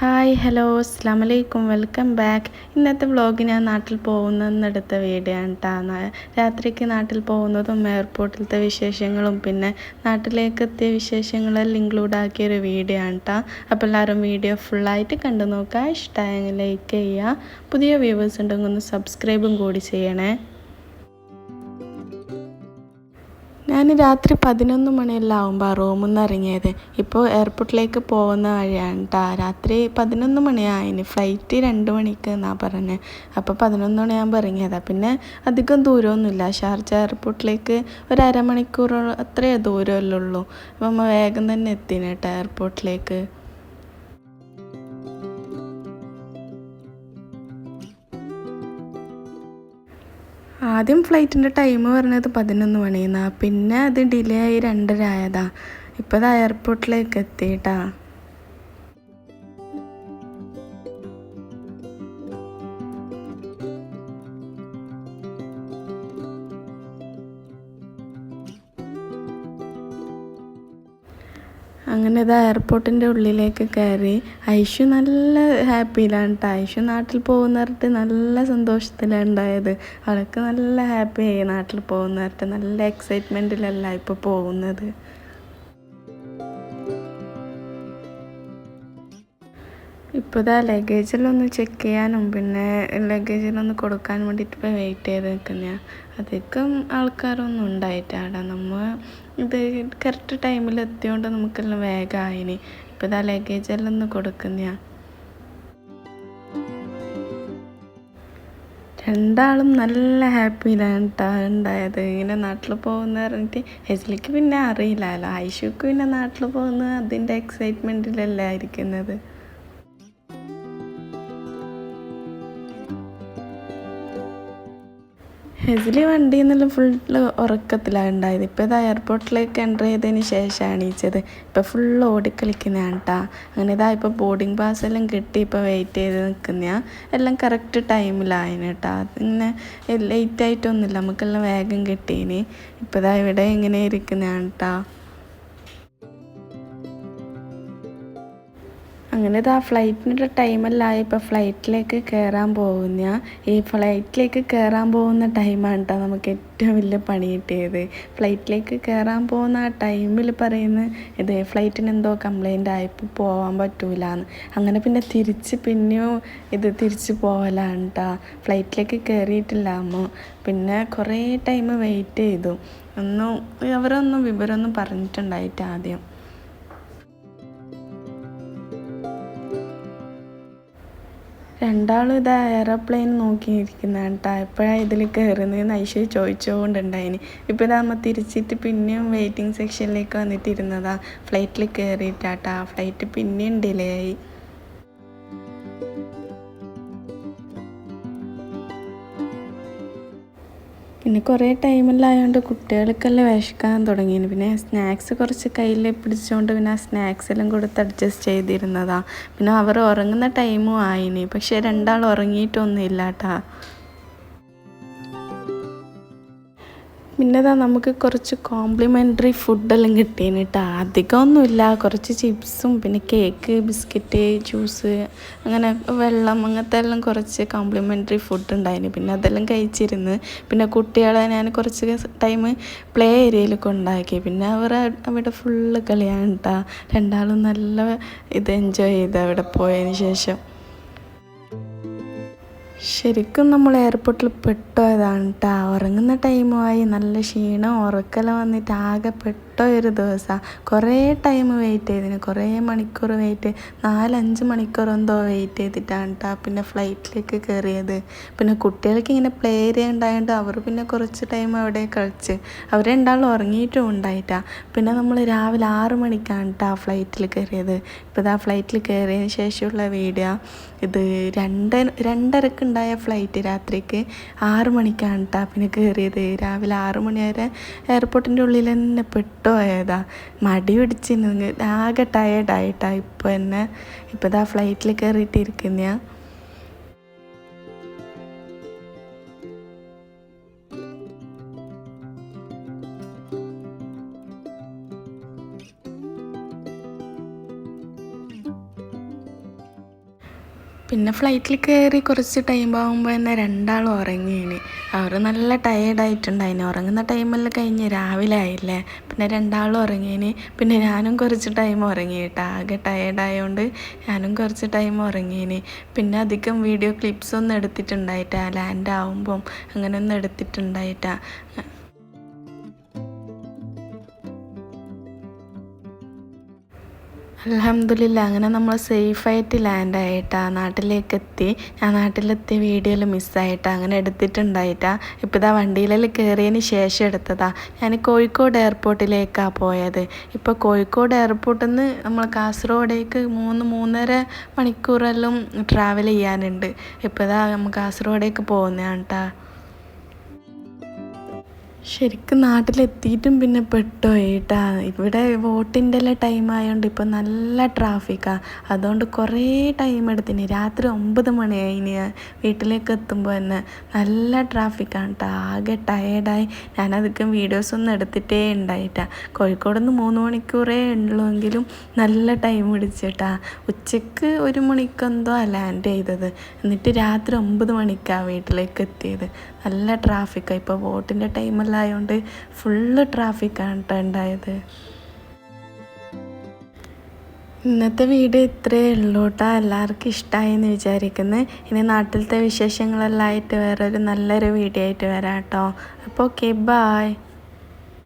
Hi hello അസ്സാം വലൈക്കും welcome back. ഇന്നത്തെ വ്ളോഗ് ഞാൻ നാട്ടിൽ പോകുന്നെടുത്ത വീഡിയോ ആണ് കേട്ടോ രാത്രിക്ക് നാട്ടിൽ പോകുന്നതും എയർപോർട്ടിലത്തെ വിശേഷങ്ങളും പിന്നെ നാട്ടിലേക്ക് എത്തിയ വിശേഷങ്ങളെല്ലാം ഇൻക്ലൂഡ് ആക്കിയൊരു വീഡിയോ ആണ് കേട്ടോ അപ്പോൾ എല്ലാവരും വീഡിയോ ഫുള്ളായിട്ട് കണ്ടു നോക്കുക ഇഷ്ടമായെങ്കിൽ ലൈക്ക് ചെയ്യുക. പുതിയ വ്യൂവേഴ്സ് ഉണ്ടെങ്കിൽ ഒന്ന് സബ്സ്ക്രൈബും കൂടി ചെയ്യണേ. ഞാൻ രാത്രി പതിനൊന്ന് മണിയെല്ലാം ആകുമ്പോൾ റൂമിൽ നിന്ന് ഇറങ്ങിയത് ഇപ്പോൾ എയർപോർട്ടിലേക്ക് പോകുന്ന വഴിയാണ് കേട്ടോ രാത്രി പതിനൊന്ന് മണിയായി ഫ്ലൈറ്റ് രണ്ട് മണിക്ക് എന്നാ പറഞ്ഞത് അപ്പോൾ പതിനൊന്ന് മണിയാകുമ്പോൾ ഇറങ്ങിയതാണ് പിന്നെ അധികം ദൂരമൊന്നുമില്ല ഷാർജ എയർപോർട്ടിലേക്ക് ഒരു അരമണിക്കൂർ അത്രയേ ദൂരമല്ലേ ഉള്ളൂ അപ്പം വേഗം തന്നെ എത്തിന് കേട്ടോ എയർപോർട്ടിലേക്ക്. ആദ്യം ഫ്ലൈറ്റിന്റെ ടൈം പറഞ്ഞത് പതിനൊന്ന് മണിന്നാ. പിന്നെ അത് ഡിലേ ആയി രണ്ടര ആയതാ. ഇപ്പോൾ അത് എയർപോർട്ടിലേക്ക് എത്തിയിട്ടാ. അങ്ങനെ ഇത് എയർപോർട്ടിന്റെ ഉള്ളിലേക്ക് കയറി ഐഷു നല്ല ഹാപ്പിയിലാണ് കേട്ടോ ഐഷു നാട്ടിൽ പോകുന്ന പറഞ്ഞിട്ട് നല്ല സന്തോഷത്തിലാണ് ഉണ്ടായത്. അവൾക്ക് നല്ല ഹാപ്പിയായി നാട്ടിൽ പോകുന്ന പറഞ്ഞിട്ട് നല്ല എക്സൈറ്റ്മെന്റിലല്ല ഇപ്പോൾ പോകുന്നത്. ഇപ്പോൾ ഇതാ ലഗേജിലൊന്ന് ചെക്ക് ചെയ്യാനും പിന്നെ ലഗേജിലൊന്ന് കൊടുക്കാൻ വേണ്ടിയിട്ട് ഇപ്പോൾ വെയിറ്റ് ചെയ്ത് നിൽക്കുന്ന അധികം ആൾക്കാരൊന്നും ഉണ്ടായിട്ടാടാ. നമ്മൾ ഇത് കറക്റ്റ് ടൈമിൽ എത്തിയോണ്ട് നമുക്കെല്ലാം വേഗമായിനി ഇപ്പോൾ ഇതാ ലഗേജെല്ലാം ഒന്ന് കൊടുക്കുന്ന. രണ്ടാളും നല്ല ഹാപ്പിയിലാണ് കേട്ടോ ഉണ്ടായത്. ഇങ്ങനെ നാട്ടിൽ പോകുന്ന പറഞ്ഞിട്ട് ഹെസ്ലിക്ക് പിന്നെ അറിയില്ലല്ലോ ഐഷുക്ക് പിന്നെ നാട്ടിൽ പോകുന്ന അതിന്റെ എക്സൈറ്റ്മെന്റിലല്ലേ ഇരിക്കുന്നത് ഹെസിലി വണ്ടി എന്നുള്ള ഫുള്ള് ഉറക്കത്തിലാണ് ഉണ്ടായത് ഇപ്പോൾ ഇത് എയർപോർട്ടിലേക്ക് എന്റർ ചെയ്തതിന് ശേഷമാണ് എണീച്ചത് ഇപ്പോൾ ഫുള്ള് ഓടിക്കളിക്കുന്നതാണ് കേട്ടോ അങ്ങനെ ഇതാ ഇപ്പോൾ ബോർഡിംഗ് പാസ് എല്ലാം കിട്ടി ഇപ്പോൾ വെയിറ്റ് ചെയ്ത് നിൽക്കുന്ന എല്ലാം കറക്റ്റ് ടൈമിലായിന് കേട്ടോ ഇങ്ങനെ ലേറ്റ് ആയിട്ടൊന്നുമില്ല. നമുക്കെല്ലാം വേഗം കിട്ടീന്. ഇപ്പോൾ ഇതാ ഇവിടെ ഇങ്ങനെ ഇരിക്കുന്നതാണ് കേട്ടോ അങ്ങനെ ഇതാ ആ ഫ്ലൈറ്റിന്റെ ടൈമല്ല ഇപ്പോൾ ഫ്ലൈറ്റിലേക്ക് കയറാൻ പോകുന്ന ഈ ഫ്ലൈറ്റിലേക്ക് കയറാൻ പോകുന്ന ടൈമാണ് കേട്ടോ നമുക്ക് ഏറ്റവും വലിയ പണി കിട്ടിയത്. ഫ്ലൈറ്റിലേക്ക് കയറാൻ പോകുന്ന ആ ടൈമിൽ പറയുന്ന ഇത് ഫ്ലൈറ്റിന് എന്തോ കംപ്ലൈന്റ് ആയപ്പോൾ പോകാൻ പറ്റൂല എന്ന് അങ്ങനെ പിന്നെ തിരിച്ച് പിന്നെയും ഇത് തിരിച്ച് പോകലാണ് കേട്ടോ ഫ്ലൈറ്റിലേക്ക് കയറിയിട്ടില്ല അമ്മ. പിന്നെ കുറേ ടൈം വെയിറ്റ് ചെയ്തു. ഒന്നും അവരൊന്നും വിവരമൊന്നും പറഞ്ഞിട്ടുണ്ടായിട്ട് ആദ്യം. രണ്ടാളും ഇത് എയറോപ്ലെയിൻ നോക്കിയിരിക്കുന്ന കേട്ടോ എപ്പോഴാണ് ഇതിൽ കയറുന്നതെന്ന് ഐശ്വര്യ ചോദിച്ചുകൊണ്ടുണ്ടായിന് ഇപ്പോൾ ഇതാകുമ്പോൾ തിരിച്ചിട്ട് പിന്നെയും വെയിറ്റിംഗ് സെക്ഷനിലേക്ക് വന്നിട്ടിരുന്നതാ. ഫ്ലൈറ്റിൽ കയറിയിട്ടാട്ടാ ഫ്ലൈറ്റ് പിന്നെയും ഡിലേ ആയി. പിന്നെ കുറേ ടൈമിലായതുകൊണ്ട് കുട്ടികൾക്കെല്ലാം വിശക്കാൻ തുടങ്ങിയിരുന്നു പിന്നെ സ്നാക്സ് കുറച്ച് കയ്യിൽ പിടിച്ചുകൊണ്ട് പിന്നെ ആ സ്നാക്സ് എല്ലാം കൊടുത്ത് അഡ്ജസ്റ്റ് ചെയ്തിരുന്നതാണ് പിന്നെ അവർ ഉറങ്ങുന്ന ടൈമും ആയിനി. പക്ഷേ രണ്ടാൾ ഉറങ്ങിയിട്ടൊന്നും ഇല്ല കേട്ടോ പിന്നെ ഇതാ നമുക്ക് കുറച്ച് കോംപ്ലിമെന്ററി ഫുഡെല്ലാം കിട്ടിയേന് കേട്ടോ അധികമൊന്നുമില്ല. കുറച്ച് ചിപ്സും പിന്നെ കേക്ക് ബിസ്ക്കറ്റ് ജ്യൂസ് അങ്ങനെ വെള്ളം അങ്ങനത്തെ എല്ലാം കുറച്ച് കോംപ്ലിമെന്ററി ഫുഡ് ഉണ്ടായിന്. പിന്നെ അതെല്ലാം കഴിച്ചിരുന്ന്. പിന്നെ കുട്ടികളെ ഞാൻ കുറച്ച് ടൈം പ്ലേ ഏരിയയിൽ കൊണ്ടാക്കി പിന്നെ അവർ അവിടെ ഫുള്ള് കളിയാണ് കേട്ടോ രണ്ടാളും നല്ല ഇത് എൻജോയ് ചെയ്ത് അവിടെ പോയതിന് ശേഷം. ശരിക്കും നമ്മൾ എയർപോർട്ടിൽ പെട്ടതാണ് കേട്ടോ ഉറങ്ങുന്ന ടൈമുമായി നല്ല ക്ഷീണം ഉറക്കല വന്നിട്ട് ആകെ പെട്ടോ ഒരു ദിവസമാണ് കുറേ ടൈം വെയിറ്റ് ചെയ്തിന്. കുറേ മണിക്കൂർ വെയിറ്റ് നാലഞ്ച് മണിക്കൂർ എന്തോ വെയിറ്റ് ചെയ്തിട്ടാണ് കേട്ടോ പിന്നെ ഫ്ലൈറ്റിലേക്ക് കയറിയത് പിന്നെ കുട്ടികൾക്ക് ഇങ്ങനെ പ്ലേ ഏരിയ ഉണ്ടായതുകൊണ്ട് അവർ പിന്നെ കുറച്ച് ടൈം അവിടെ കളിച്ച്. അവർ രണ്ടാളും ഉറങ്ങിയിട്ടും ഉണ്ടായിട്ടാ. പിന്നെ നമ്മൾ രാവിലെ ആറ് മണിക്കാണ് കേട്ടോ ഫ്ലൈറ്റിൽ കയറിയത് ഇപ്പോൾ ഇതാ ഫ്ലൈറ്റിൽ കയറിയതിന് ശേഷമുള്ള വീഡിയോ ഇത് രണ്ട് രണ്ടരക്ക് ഉണ്ടായ ഫ്ലൈറ്റ് രാത്രിക്ക് ആറ് മണിക്കാണ് കേട്ടോ പിന്നെ കയറിയത് രാവിലെ ആറ് മണി വരെ എയർപോർട്ടിന്റെ ഉള്ളിൽ തന്നെ പെട്ടുപോയതാ മടി പിടിച്ചിരുന്നു. ആകെ ടയേർഡായിട്ടാ ഇപ്പോൾ തന്നെ ഇപ്പോൾ ഇതാ ഫ്ലൈറ്റിൽ കയറിയിട്ടിരിക്കുന്ന പിന്നെ ഫ്ലൈറ്റിൽ കയറി കുറച്ച് ടൈം ആകുമ്പോൾ തന്നെ രണ്ടാളും ഉറങ്ങിയാണ് അവർ നല്ല ടയേർഡായിട്ടുണ്ടായിന് ഉറങ്ങുന്ന ടൈമെല്ലാം കഴിഞ്ഞ് രാവിലെ ആയില്ലേ? പിന്നെ രണ്ടാളും ഉറങ്ങിയിന്. പിന്നെ ഞാനും കുറച്ച് ടൈം ഉറങ്ങി കേട്ടോ ആകെ ടയേർഡായതുകൊണ്ട് ഞാനും കുറച്ച് ടൈം ഉറങ്ങിയിന്. പിന്നെ അധികം വീഡിയോ ക്ലിപ്സ് ഒന്നും എടുത്തിട്ടുണ്ടായിട്ടാ. ലാൻഡ് ആവുമ്പം അങ്ങനെയൊന്നും എടുത്തിട്ടുണ്ടായിട്ടാ. അലഹമില്ല അങ്ങനെ നമ്മൾ സേഫായിട്ട് ലാൻഡ് ആയിട്ടാ നാട്ടിലേക്ക് എത്തി ഞാൻ നാട്ടിലെത്തിയ വീഡിയോയിൽ മിസ്സായിട്ടാ അങ്ങനെ എടുത്തിട്ടുണ്ടായിട്ടാ. ഇപ്പോൾ ഇതാ വണ്ടിയിലെല്ലാം കയറിയതിന് ശേഷം എടുത്തതാ. ഞാൻ കോഴിക്കോട് എയർപോർട്ടിലേക്കാണ് പോയത്. ഇപ്പോൾ കോഴിക്കോട് എയർപോർട്ടിൽ നിന്ന് നമ്മൾ കാസർഗോഡേക്ക് മൂന്ന് മൂന്നര മണിക്കൂറെല്ലാം ട്രാവൽ ചെയ്യാനുണ്ട്. ഇപ്പോൾ ഇതാ നമ്മൾ കാസർഗോഡേക്ക് പോകുന്നതാണ് കേട്ടോ ശരിക്കും നാട്ടിലെത്തിയിട്ടും പിന്നെ പെട്ടോ ഏട്ടാ ഇവിടെ വോട്ടിന്റെ എല്ലാം ടൈം ആയതുകൊണ്ട് ഇപ്പം നല്ല ട്രാഫിക്കാണ് അതുകൊണ്ട് കുറേ ടൈം എടുത്തിന്. രാത്രി ഒമ്പത് മണിയായി ഇനി വീട്ടിലേക്ക് എത്തുമ്പോൾ തന്നെ. നല്ല ട്രാഫിക്കാണ് കേട്ടോ ആകെ ടയേർഡായി ഞാനധികം വീഡിയോസൊന്നും എടുത്തിട്ടേ ഉണ്ടായിട്ടാ കോഴിക്കോട് നിന്ന് മൂന്ന് മണിക്കൂറേ ഉള്ളൂവെങ്കിലും നല്ല ടൈം പിടിച്ചിട്ടാ ഉച്ചയ്ക്ക് ഒരു മണിക്കെന്തോ ലാൻഡ് ചെയ്തത്. എന്നിട്ട് രാത്രി ഒമ്പത് മണിക്കാണ് വീട്ടിലേക്ക് എത്തിയത്. നല്ല ട്രാഫിക്കാണ് ഇപ്പോൾ വോട്ടിന്റെ ടൈമെല്ലാം ആയതുകൊണ്ട് ഫുള്ള് ട്രാഫിക്കാണ് കേട്ടോ ഉണ്ടായത് ഇന്നത്തെ വീഡിയോ ഇത്രേ ഉള്ളൂ കേട്ടോ എല്ലാവർക്കും ഇഷ്ടമായി എന്ന് വിചാരിക്കുന്നു. ഇനി നാട്ടിലത്തെ വിശേഷങ്ങളെല്ലാം ആയിട്ട് വേറൊരു നല്ലൊരു വീഡിയോ ആയിട്ട് വരാം കേട്ടോ അപ്പോൾ ഓക്കെ ബായ്.